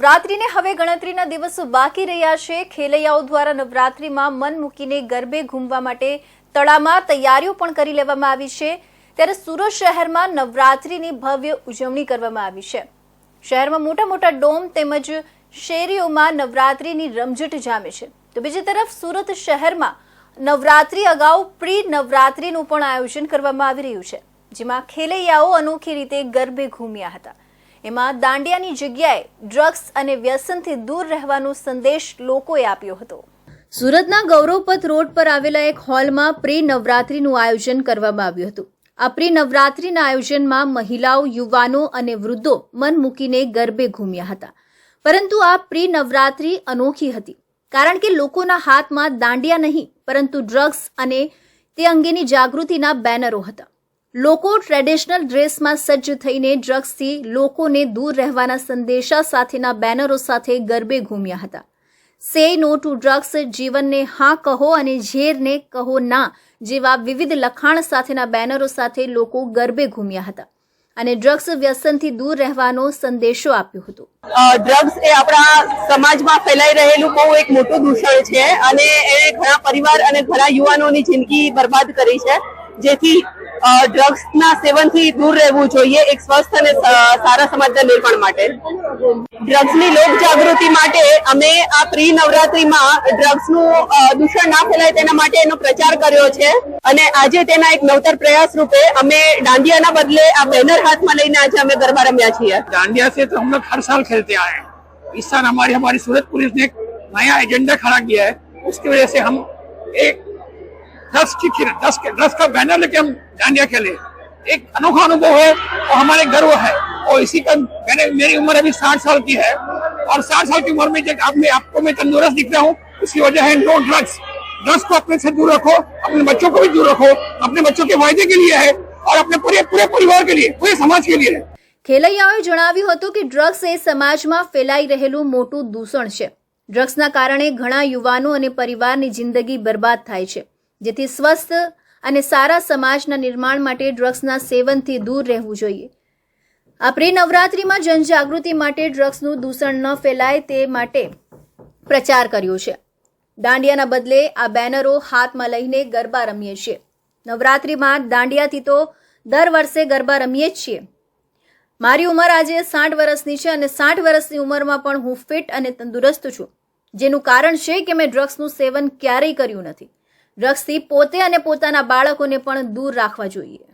નવરાત્રીને હવે ગણતરીના દિવસો બાકી રહ્યા છે. ખેલૈયાઓ દ્વારા નવરાત્રીમાં મન મૂકીને ગરબે ઘૂમવા માટે તળામાં તૈયારીઓ પણ કરી લેવામાં આવી છે. ત્યારે સુરત શહેરમાં નવરાત્રીની ભવ્ય ઉજવણી કરવામાં આવી છે. શહેરમાં મોટા મોટા ડોમ તેમજ શેરીઓમાં નવરાત્રીની રમઝટ જામે છે. તો બીજી તરફ સુરત શહેરમાં નવરાત્રી અગાઉ પ્રી નવરાત્રીનું પણ આયોજન કરવામાં આવી રહ્યું છે, જેમાં ખેલૈયાઓ અનોખી રીતે ગરબે ઘૂમ્યા હતા. એમાં દાંડિયાની જગ્યાએ ડ્રગ્સ અને વ્યસનથી દૂર રહેવાનો સંદેશ લોકોએ આપ્યો હતો. સુરતના ગૌરવપથ રોડ પર આવેલા એક હોલમાં પ્રી નવરાત્રીનું આયોજન કરવામાં આવ્યું હતું. આ પ્રી નવરાત્રીના આયોજનમાં મહિલાઓ, યુવાનો અને વૃદ્ધો મન મૂકીને ગરબે ઘૂમ્યા હતા. પરંતુ આ પ્રી નવરાત્રી અનોખી હતી, કારણ કે લોકોના હાથમાં દાંડિયા નહીં, પરંતુ ડ્રગ્સ અને તે અંગેની જાગૃતિના બેનરો હતા. લોકો ટ્રેડિશનલ ડ્રેસમાં સજ્જ થઈને ડ્રગ્સથી લોકોને દૂર રહેવાના સંદેશા સાથેના બેનરો સાથે ગરબે ઘૂમ્યા હતા. સે નો ટુ ડ્રગ્સ જીવનને હા કહો અને ઝેરને કહો ના જેવા વિવિધ લખાણ સાથેના બેનરો સાથે લોકો ગરબે ઘૂમ્યા હતા અને ડ્રગ્સ વ્યસનથી દૂર રહેવાનો સંદેશો આપ્યો હતો. ડ્રગ્સ એ આપણા સમાજમાં ફેલાઈ રહેલું બહુ એક મોટું દૂષણ છે અને એ ઘણા પરિવાર અને ઘણા યુવાનોની જિંદગી બરબાદ કરી છે. જેથી ડ્રગ્સના સેવનથી દૂર રહેવું જોઈએ એક સ્વસ્થ અને સ- સારા સમાજના નિર્માણ માટે ડ્રગ્સની લોક જાગૃતિ માટે અમે આ પ્રી નવરાત્રીમાં ડ્રગ્સનું અ, દૂષણ ના ફેલાય તેના માટે એનો પ્રચાર કર્યો છે અને આજે તેના એક નવતર પ્રયાસ રૂપે અમે દાંડિયાના બદલે આ બેનર હાથમાં લઈને આજે અમે ગરબા રમ્યા છીએ डांडिया से तो हम लोग हर साल खेलते आए हैं इस साल हमारी हमारी सूरत पुलिस ने एक नया एजेंडा खड़ा किया है उसकी वजह से हम एक दस की खिर- दस के दस का बैनर लेके हम डांडिया खेले एक अनोखा अनुभव है और हमारे गर्व है और इसी का मैंने मेरी उम्र अभी साठ साल की है और साठ साल की उम्र में जब आप में आपको मैं तंदुरुस्त दिख रहा हूँ उसकी वजह है नो ड्रग्स ड्रग्स को अपने से दूर रखो अपने बच्चों को भी दूर रखो अपने बच्चों के फायदे के लिए है और अपने पूरे पूरे परिवार के लिए पूरे समाज के लिए है ખેલૈયાઓએ જણાવ્યું હતું કે ડ્રગ્સ એ સમાજમાં ફેલાઈ રહેલું મોટું દૂષણ છે ડ્રગ્સના કારણે ઘણા યુવાનો અને પરિવારની જિંદગી બરબાદ થાય છે જેથી સ્વસ્થ અને સારા સમાજના નિર્માણ માટે ડ્રગ્સના સેવનથી દૂર રહેવું જોઈએ. આપણી નવરાત્રિમાં જનજાગૃતિ માટે ડ્રગ્સનું દૂષણ ન ફેલાય તે માટે પ્રચાર કર્યો છે. દાંડિયાના બદલે આ બેનરો હાથમાં લઈને ગરબા રમીએ છીએ. નવરાત્રિમાં દાંડિયાથી તો દર વર્ષે ગરબા રમીએ જ છીએ. મારી ઉંમર આજે સાઠ વર્ષની છે અને સાઠ વર્ષની ઉંમરમાં પણ હું ફિટ અને તંદુરસ્ત છું, જેનું કારણ છે કે મેં ડ્રગ્સનું સેવન ક્યારેય કર્યું નથી. ડ્રગ્સથી પોતે અને પોતાના બાળકોને પણ દૂર રાખવા જોઈએ.